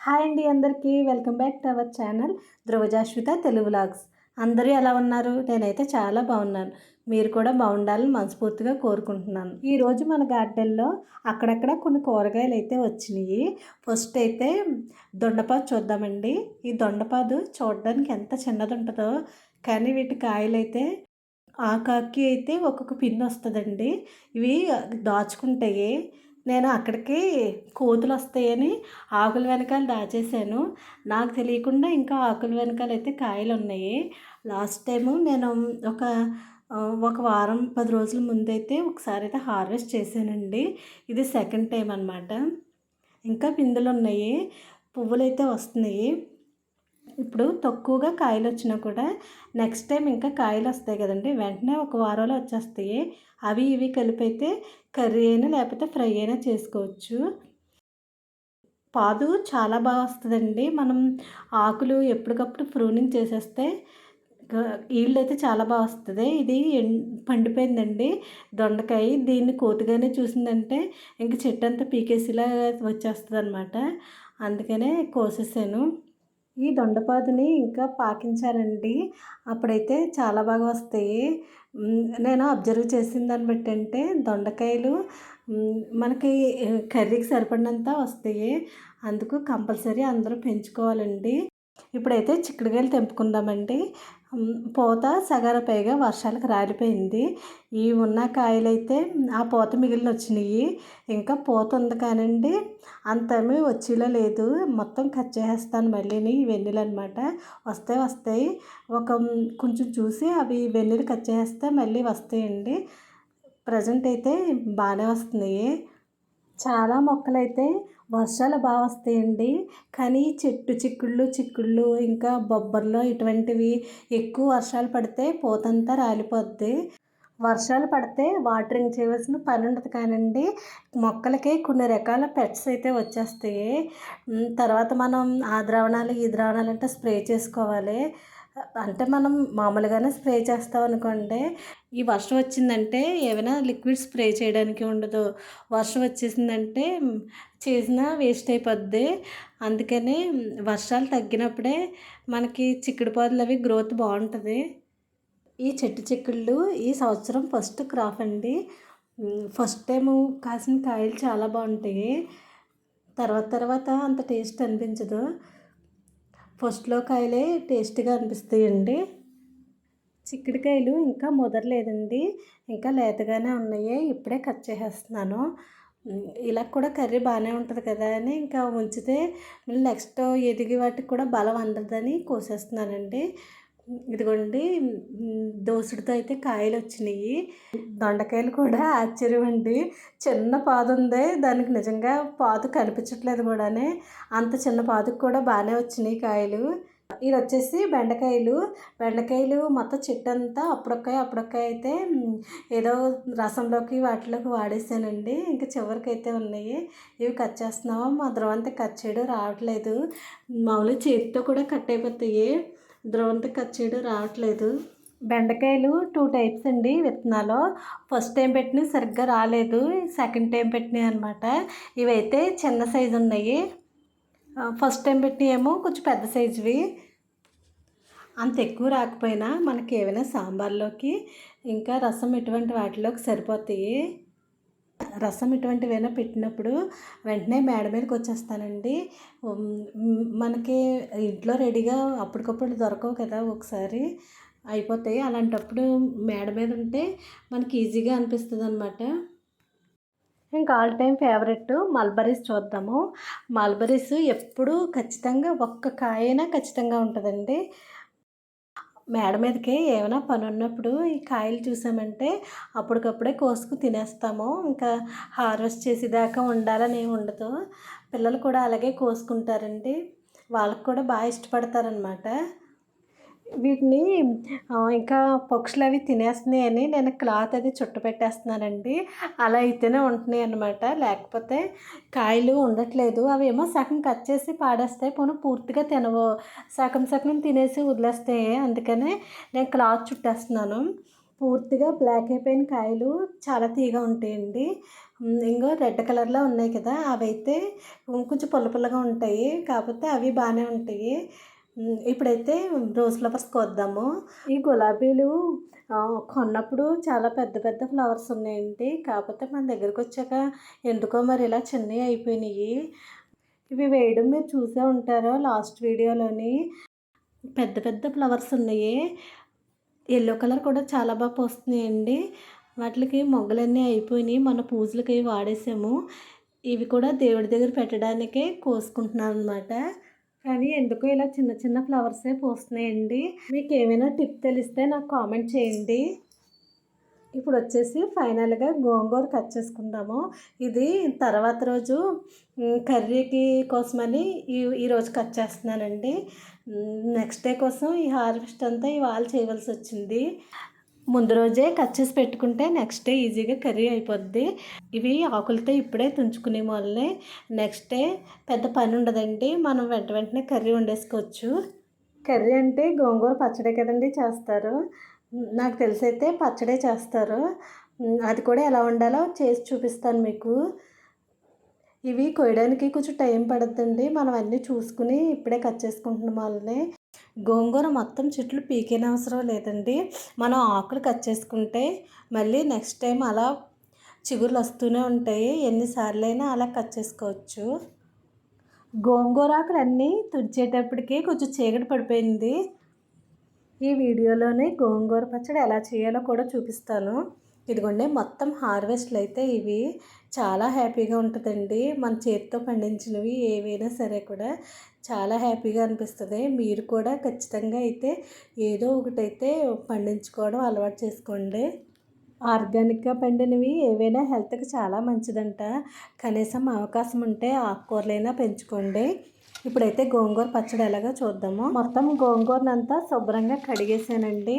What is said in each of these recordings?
Hi అండి అందరికీ. Welcome back to our channel Dhruvajashvitha Telugu vlogs అందరూ ఎలా ఉన్నారు? నేనైతే చాలా బాగున్నాను. మీరు కూడా బాగుండాలని మనస్ఫూర్తిగా కోరుకుంటున్నాను. ఈరోజు మన గార్డెన్లో అక్కడక్కడ కొన్ని కూరగాయలు అయితే వచ్చినాయి. ఫస్ట్ అయితే దొండపాదు చూద్దామండి. ఈ దొండపాదు చూడడానికి ఎంత చిన్నది ఉంటుందో. కానీ వీటి కాయలు అయితే ఆకాకి అయితే ఒక్కొక్క పిన్ వస్తుందండి. ఇవి దాచుకుంటాయి నేను అక్కడికి కోతులు వస్తాయని ఆకుల వెనకాల దాచేసాను నాకు తెలియకుండా ఇంకా ఆకుల వెనకాల అయితే కాయలు ఉన్నాయి. లాస్ట్ టైము నేను ఒక ఒక వారం పది రోజుల ముందైతే ఒకసారి అయితే హార్వెస్ట్ చేశానండి. ఇది సెకండ్ టైం అనమాట ఇంకా పిందులు ఉన్నాయి. పువ్వులు అయితే వస్తున్నాయి. ఇప్పుడు తక్కువగా కాయలు వచ్చినా కూడా నెక్స్ట్ టైం ఇంకా కాయలు వస్తాయి కదండి. వెంటనే ఒక వారంలో వచ్చేస్తాయి. అవి ఇవి కలిపైతే అయితే కర్రీ అయినా లేకపోతే ఫ్రై అయినా చేసుకోవచ్చు. పాదు చాలా బాగా వస్తుందండి. మనం ఆకులు ఎప్పటికప్పుడు ప్రూనింగ్ చేసేస్తే ఈల్డ్ అయితే చాలా బాగా వస్తుంది. ఇది పండిపోయిందండి. దొండకాయ దీన్ని కోతగానే చూసిందంటే ఇంక చెట్టు అంతా పీకేసిలా వచ్చేస్తుంది అనమాట అందుకనే కోసేసాను. ఈ దొండపాదుని ఇంకా పాకించాలండి అప్పుడైతే చాలా బాగా వస్తాయి. నేను అబ్జర్వ్ చేసిన దాన్ని బట్టి అంటే దొండకాయలు మనకి కర్రీకి సరిపడినంత వస్తాయి. అందుకు కంపల్సరీ అందరూ పెంచుకోవాలండి. ఇప్పుడైతే చిక్కుడుకాయలు తెంపుకుందామండి. పూత సగార పైగా వర్షాలకు రాలిపోయింది. ఈ ఉన్న కాయలైతే ఆ పూత మిగిలిన వచ్చినాయి ఇంకా పూత ఉంది కానండి. అంతమీ వచ్చేలా లేదు. మొత్తం కట్ చేసేస్తాను మళ్ళీని వెన్నెలు అనమాట వస్తే వస్తాయి. ఒక కొంచెం చూసి అవి వెన్నెలు కట్ చేస్తే మళ్ళీ వస్తాయండి. ప్రజెంట్ అయితే బాగానే వస్తున్నాయి. చాలా మొక్కలైతే వర్షాలు బాగా వస్తాయండి. కానీ చెట్టు చిక్కుళ్ళు చిక్కుళ్ళు ఇంకా బొబ్బర్లు ఇటువంటివి ఎక్కువ వర్షాలు పడితే పోతంతా రాలిపోద్ది. వర్షాలు పడితే వాటరింగ్ చేయవలసిన పని ఉండదు కానండి. మొక్కలకి కొన్ని రకాల పెట్స్ అయితే వచ్చేస్తాయి. తర్వాత మనం ఆ ద్రావణాలు ఈ ద్రావణాలు అంటే స్ప్రే చేసుకోవాలి. అంటే మనం మామూలుగానే స్ప్రే చేస్తాం అనుకోండి ఈ వర్షం వచ్చిందంటే ఏమైనా లిక్విడ్ స్ప్రే చేయడానికి ఉండదు. వర్షం వచ్చేసిందంటే చేసిన వేస్ట్ అయిపోద్ది. అందుకని వర్షాలు తగ్గినప్పుడే మనకి చిక్కుడు పాదులు అవి గ్రోత్ బాగుంటుంది. ఈ చెట్టు చిక్కుళ్ళు ఈ సంవత్సరం ఫస్ట్ క్రాప్ అండి. ఫస్ట్ టైము కాసిన కాయలు చాలా బాగుంటాయి. తర్వాత తర్వాత అంత టేస్ట్ అనిపించదు. ఫస్ట్లో కాయలే టేస్ట్గా అనిపిస్తాయండి. చిక్కుడుకాయలు ఇంకా ముదరలేదండి. ఇంకా లేతగానే ఉన్నాయి. ఇప్పుడే కట్ చేసేస్తున్నాను. ఇలా కూడా కర్రీ బాగానే ఉంటుంది కదా అని ఇంకా ఉంచితే నెక్స్ట్ ఎదిగి వాటికి కూడా బలం అందదని కోసేస్తున్నానండి. ఇదిగోండి దోసుడితో అయితే కాయలు వచ్చినాయి దొండకాయలు కూడా ఆశ్చర్యం అండి చిన్న పాదు ఉంది దానికి నిజంగా పాదు కనిపించట్లేదు కూడానే. అంత చిన్న పాదుకు కూడా బాగానే వచ్చినాయి కాయలు. ఇది వచ్చేసి బెండకాయలు. బెండకాయలు మొత్తం చెట్టు అంతా అప్పుడొక్కాయ అప్పుడొక్కాయ అయితే ఏదో రసంలోకి వాటిలోకి వాడేసానండి. ఇంకా చివరికి అయితే ఉన్నాయి. ఇవి కట్ చేస్తున్నాము మా ద్రవంతా కట్ చేయడం రావట్లేదు. మామూలుగా చేతితో కూడా కట్ అయిపోతాయి. ద్రవంత కట్ చేయడం రావట్లేదు. బెండకాయలు టూ టైప్స్ అండి విత్తనాలు. ఫస్ట్ టైం పెట్టినవి సరిగ్గా రాలేదు. సెకండ్ టైం పెట్టినవి అనమాట ఇవైతే చిన్న సైజు ఉన్నాయి. ఫస్ట్ టైం పెట్టినవి ఏమో కొంచెం పెద్ద సైజువి అంత ఎక్కువ రాకపోయినా మనకి ఏమైనా సాంబార్లోకి ఇంకా రసం ఇటువంటి వాటిలోకి సరిపోతాయి. రసం ఇటువంటివైనా పెట్టినప్పుడు వెంటనే మేడ మీదకి వచ్చేస్తానండి. మనకి ఇంట్లో రెడీగా అప్పటికప్పుడు దొరకవు కదా ఒకసారి అయిపోతాయి. అలాంటప్పుడు మేడ మీద ఉంటే మనకి ఈజీగా అనిపిస్తుంది అనమాట ఇంకా ఆల్ టైమ్ ఫేవరెట్ మల్బరీస్ చూద్దాము. మల్బరీస్ ఎప్పుడూ ఖచ్చితంగా ఒక్క కాయైనా ఖచ్చితంగా ఉంటుందండి. మేడ మీదకి ఏమైనా పని ఉన్నప్పుడు ఈ కాయలు చూసామంటే అప్పటికప్పుడే కోసుకు తినేస్తాము. ఇంకా హార్వెస్ట్ చేసేదాకా ఉండాలని ఉండదు. పిల్లలు కూడా అలాగే కోసుకుంటారండి. వాళ్ళకు కూడా బాగా ఇష్టపడతారనమాట వీటిని ఇంకా పక్షులు అవి తినేస్తున్నాయని నేను క్లాత్ అది చుట్టు పెట్టేస్తున్నానండి అలా అయితేనే ఉంటున్నాయి అనమాట లేకపోతే కాయలు ఉండట్లేదు. అవి ఏమో సగం కట్ చేసి పాడేస్తాయి పోను పూర్తిగా తినవు. సగం సగం తినేసి వదిలేస్తాయి అందుకనే నేను క్లాత్ చుట్టేస్తున్నాను. పూర్తిగా బ్లాక్ అయిపోయిన కాయలు చాలా తీగా ఉంటాయండి. ఇంకో రెడ్ కలర్లో ఉన్నాయి కదా అవైతే కొంచెం పుల్ల పుల్లగా ఉంటాయి. కాకపోతే అవి బాగానే ఉంటాయి. ఇప్పుడైతే రోజ్ ఫ్లవర్స్ కోద్దాము. ఈ గులాబీలు కొన్నప్పుడు చాలా పెద్ద పెద్ద ఫ్లవర్స్ ఉన్నాయండి. కాకపోతే మన దగ్గరకు వచ్చాక ఎందుకో మరి ఇలా చిన్నవి అయిపోయినాయి. ఇవి వేయడం మీరు చూసే ఉంటారో? లాస్ట్ వీడియోలోని పెద్ద పెద్ద ఫ్లవర్స్ ఉన్నాయి. ఎల్లో కలర్ కూడా చాలా బాగా పోస్తున్నాయండి. వాటికి మొగ్గలన్నీ అయిపోయినాయి. మన పూజలకి వాడేసాము. ఇవి కూడా దేవుడి దగ్గర పెట్టడానికే కోసుకుంటున్నాను అనమాట కానీ ఎందుకు ఇలా చిన్న చిన్న ఫ్లవర్సే పోస్తున్నాయండి. మీకు ఏమైనా టిప్ తెలిస్తే నాకు కామెంట్ చేయండి. ఇప్పుడు వచ్చేసి ఫైనల్గా గోంగూర కట్ చేసుకుందాము. ఇది తర్వాత రోజు కర్రీకి కోసమని ఈ ఈరోజు కట్ చేస్తున్నానండి. నెక్స్ట్ డే కోసం ఈ హార్వెస్ట్ అంతా ఇవాళ చేయవలసి వచ్చింది. ముందు రోజే కట్ చేసి పెట్టుకుంటే నెక్స్ట్ డే ఈజీగా కర్రీ అయిపోద్ది. ఇవి ఆకులతో ఇప్పుడే తుంచుకునే వాళ్ళే. నెక్స్ట్ డే పెద్ద పని ఉండదండి. మనం వెంట వెంటనే కర్రీ వండేసుకోవచ్చు. కర్రీ అంటే గోంగూర పచ్చడి కదండి చేస్తారు. నాకు తెలిసైతే పచ్చడే చేస్తారు. అది కూడా ఎలా వండాలో చేసి చూపిస్తాను మీకు. ఇవి కొయ్యడానికి కొంచెం టైం పడుతుంది మనం అన్నీ చూసుకుని ఇప్పుడే కట్ చేసుకుంటున్నాం వాళ్ళని. గోంగూర మొత్తం చెట్లు పీకేన అవసరం లేదండి. మనం ఆకులు కట్ చేసుకుంటే మళ్ళీ నెక్స్ట్ టైం అలా చిగుర్లు వస్తూనే ఉంటాయి. ఎన్నిసార్లు అయినా అలా కట్ చేసుకోవచ్చు. గోంగూర ఆకులు అన్నీ తుడిచేటప్పటికి కొంచెం చీకటి పడిపోయింది. ఈ వీడియోలోనే గోంగూర పచ్చడి ఎలా చేయాలో కూడా చూపిస్తాను. ఇదిగోండి మొత్తం హార్వెస్ట్లు అయితే ఇవి. చాలా హ్యాపీగా ఉంటుందండి. మన చేతితో పండించినవి ఏవైనా సరే కూడా. చాలా హ్యాపీగా అనిపిస్తుంది. మీరు కూడా ఖచ్చితంగా అయితే ఏదో ఒకటైతే పండించుకోవడం అలవాటు చేసుకోండి. ఆర్గానిక్గా పండినవి ఏవైనా హెల్త్కి చాలా మంచిదంట. కనీసం అవకాశం ఉంటే ఆకుకూరలైనా పెంచుకోండి. ఇప్పుడైతే గోంగూర పచ్చడి ఎలాగో చూద్దాము. మొత్తం గోంగూరనంతా శుభ్రంగా కడిగేసానండి.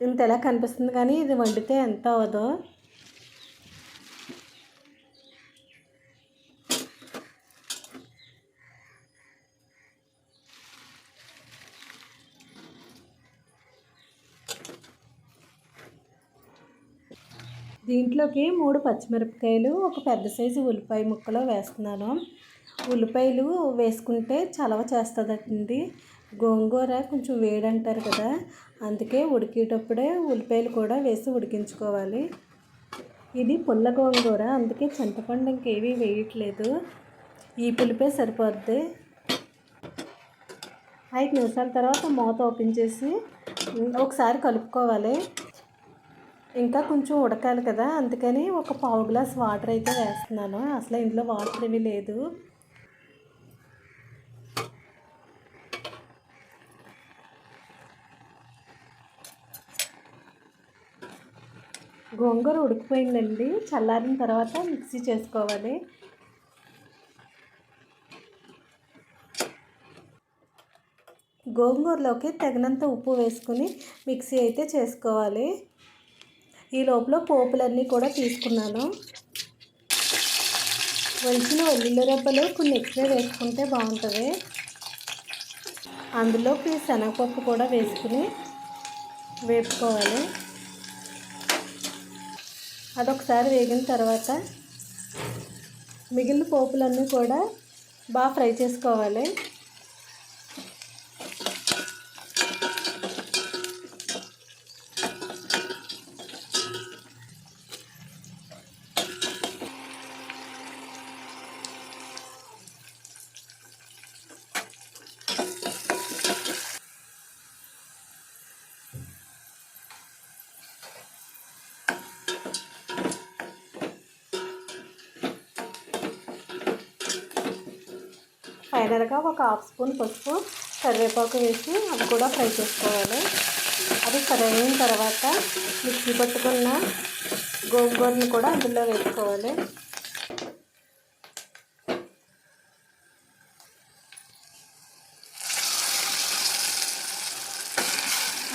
ఇంత ఎలా కనిపిస్తుంది కానీ ఇది వండితే ఎంత అవదో దీంట్లోకి మూడు పచ్చిమిరపకాయలు ఒక పెద్ద సైజు ఉల్లిపాయ ముక్కలో వేస్తున్నాను. ఉల్లిపాయలు వేసుకుంటే చలవ చేస్తుందండి. గోంగూర కొంచెం వేడి అంటారు కదా అందుకే ఉడికేటప్పుడే ఉల్లిపాయలు కూడా వేసి ఉడికించుకోవాలి. ఇది పుల్ల గోంగూర అందుకే చింతపండు ఇంకేమీ వేయట్లేదు. ఈ పులిపే సరిపోద్ది. ఐదు నిమిషాల తర్వాత మూత ఓపెన్ చేసి ఒకసారి కలుపుకోవాలి. ఇంకా కొంచెం ఉడకాలి కదా అందుకని ఒక పావు గ్లాస్ వాటర్ అయితే వేస్తున్నాను. అసలు ఇందులో వాటర్ ఇవి లేదు. గోంగూర ఉడికిపోయిందండి. చల్లారిన తర్వాత మిక్సీ చేసుకోవాలి. గోంగూరలోకి తగినంత ఉప్పు వేసుకుని మిక్సీ అయితే చేసుకోవాలి. ఈ లోపల పోపులన్నీ కూడా తీసుకున్నాను. వలిచిన వెల్లుల్లి రెబ్బలు కొన్ని ఎక్కువ వేసుకుంటే బాగుంటుంది. అందులోకి శనగపప్పు కూడా వేసుకుని వేపుకోవాలి. అదొకసారి వేగిన తర్వాత మిగిలిన పోపులన్నీ కూడా బాగా ఫ్రై చేసుకోవాలి. ఫైనల్గా ఒక హాఫ్ స్పూన్ పసుపు కరివేపాకు వేసి అది కూడా ఫ్రై చేసుకోవాలి. అది ఫ్రై అయిన తర్వాత మిక్సీ పట్టుకున్న గోంగూరని కూడా అందులో వేసుకోవాలి.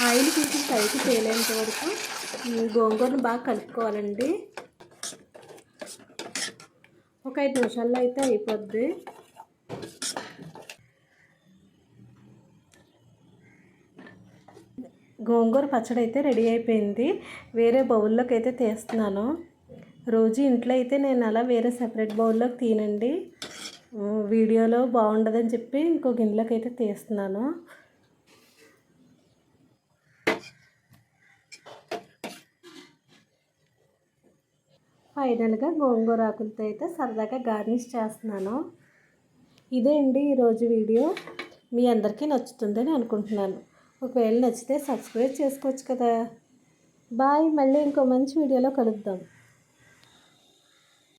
ఆయిల్ తీసి పైకి తేలేంత వరకు ఈ గోంగూరను బాగా కలుపుకోవాలండి. ఒక ఐదు నిమిషాల్లో అయితే అయిపోద్ది. గోంగూర పచ్చడి అయితే రెడీ అయిపోయింది. వేరే బౌల్లోకి అయితే తీస్తున్నాను. రోజు ఇంట్లో అయితే నేను అలా వేరే సెపరేట్ బౌల్లోకి తీనండి. వీడియోలో బాగుండదని చెప్పి ఇంకో గిన్నెలోకి అయితే తీస్తున్నాను. ఫైనల్గా గోంగూర ఆకులతో అయితే సరదాగా గార్నిష్ చేస్తున్నాను. ఇదే అండి ఈరోజు వీడియో. మీ అందరికీ నచ్చుతుందని అనుకుంటున్నాను. ఒకవేళ నచ్చితే సబ్స్క్రైబ్ చేసుకోవచ్చు కదా. బాయ్. మళ్ళీ ఇంకో మంచి వీడియోలో కలుద్దాం.